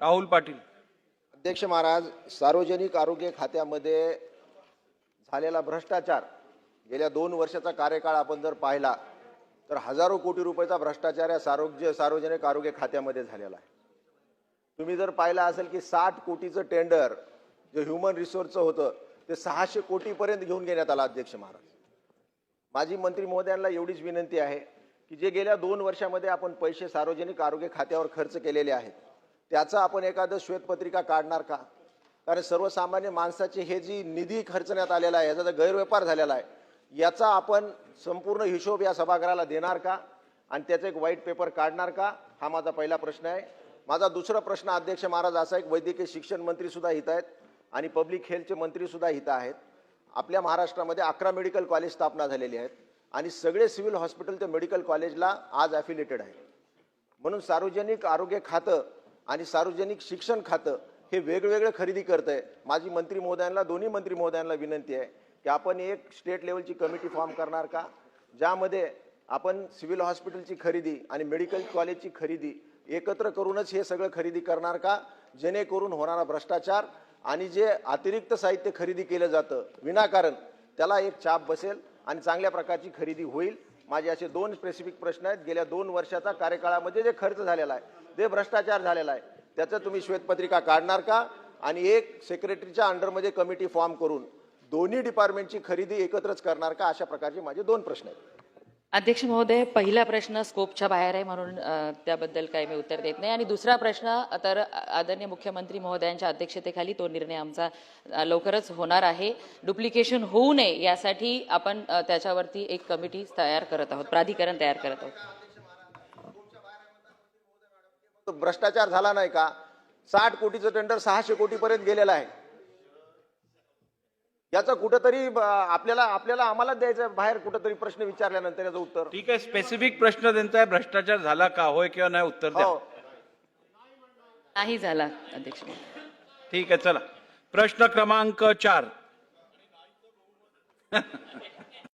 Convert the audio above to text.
राहुल पाटील. अध्यक्ष महाराज सार्वजनिक आरोग्य खात्यामध्ये झालेला भ्रष्टाचार गेल्या दोन वर्षाचा कार्यकाळ आपण जर पाहिला तर हजारो कोटी रुपयाचा भ्रष्टाचार या सारोग्य सार्वजनिक आरोग्य खात्यामध्ये झालेला आहे. तुम्ही जर पाहिलं असेल की साठ कोटीचं टेंडर जे ह्युमन रिसोर्सचं होतं ते सहाशे कोटीपर्यंत घेऊन घेण्यात आला अध्यक्ष महाराज. माजी मंत्री महोदयांना एवढीच विनंती आहे की जे गेल्या दोन वर्षामध्ये आपण पैसे सार्वजनिक आरोग्य खात्यावर खर्च केलेले आहेत त्याचं आपण एखादं श्वेतपत्रिका काढणार का? कारण सर्वसामान्य माणसाचे हे जी निधी खर्चण्यात आलेला आहे याचा जो गैरव्यापार झालेला आहे. याचा आपण संपूर्ण हिशोब या सभागृहाला देणार का? आणि त्याचा एक व्हाईट पेपर काढणार का? हा माझा पहिला प्रश्न आहे. माझा दुसरा प्रश्न अध्यक्ष महाराज असा एक वैद्यकीय शिक्षण मंत्रीसुद्धा हित आहेत आणि पब्लिक हेल्थचे मंत्रीसुद्धा हित आहेत. आपल्या महाराष्ट्रामध्ये अकरा मेडिकल कॉलेज स्थापना झालेली आहेत आणि सगळे सिव्हिल हॉस्पिटल ते मेडिकल कॉलेजला आज ॲफिलेटेड आहे म्हणून सार्वजनिक आरोग्य खातं आणि सार्वजनिक शिक्षण खातं हे वेगवेगळं खरेदी करत आहे माझी मंत्री महोदयांना दोन्ही मंत्री महोदयांना विनंती आहे की आपण एक स्टेट लेवलची कमिटी फॉर्म करणार का? ज्यामध्ये आपण सिव्हिल हॉस्पिटलची खरेदी आणि मेडिकल कॉलेजची खरेदी एकत्र करूनच हे सगळं खरेदी करणार का? जेणेकरून होणारा भ्रष्टाचार आणि जे अतिरिक्त साहित्य खरेदी केलं जातं विनाकारण त्याला एक चाप बसेल आणि चांगल्या प्रकारची खरेदी होईल. माझे असे दोन स्पेसिफिक प्रश्न आहेत. गेल्या दोन वर्षाचा कार्यकाळामध्ये जे खर्च झालेला आहे जे भ्रष्टाचार झालेला आहे त्याचं तुम्ही श्वेतपत्रिका काढणार का? आणि एक सेक्रेटरीच्या अंडरमध्ये कमिटी फॉर्म करून दोन्ही डिपार्टमेंटची खरेदी एकत्रच करणार का? अशा प्रकारचे माझे दोन प्रश्न आहेत. अध्यक्ष महोदय पहिला प्रश्न स्कोपच्या बाहेर आहे म्हणून त्याबद्दल काही मी उत्तर देत नाही. आणि दुसरा प्रश्न तर आदरणीय मुख्यमंत्री महोदयांच्या अध्यक्षतेखाली तो निर्णय आमचा लवकरच होणार आहे. डुप्लिकेशन होऊ नये यासाठी आपण त्याच्यावरती एक कमिटी तयार करत आहोत प्राधिकरण तयार करत आहोत. तो भ्रष्टाचार झाला नाही का? साठ कोटीचं टेंडर सहाशे कोटीपर्यंत गेलेलं आहे. याचं कुठंतरी आपल्याला आपल्याला आम्हाला द्यायचं बाहेर कुठंतरी प्रश्न विचारल्यानंतर याचं उत्तर. ठीक आहे स्पेसिफिक प्रश्न त्यांचा भ्रष्टाचार झाला का होय किंवा नाही उत्तर द्या. हो. नाही झाला अध्यक्ष. ठीक आहे चला. प्रश्न क्रमांक चार.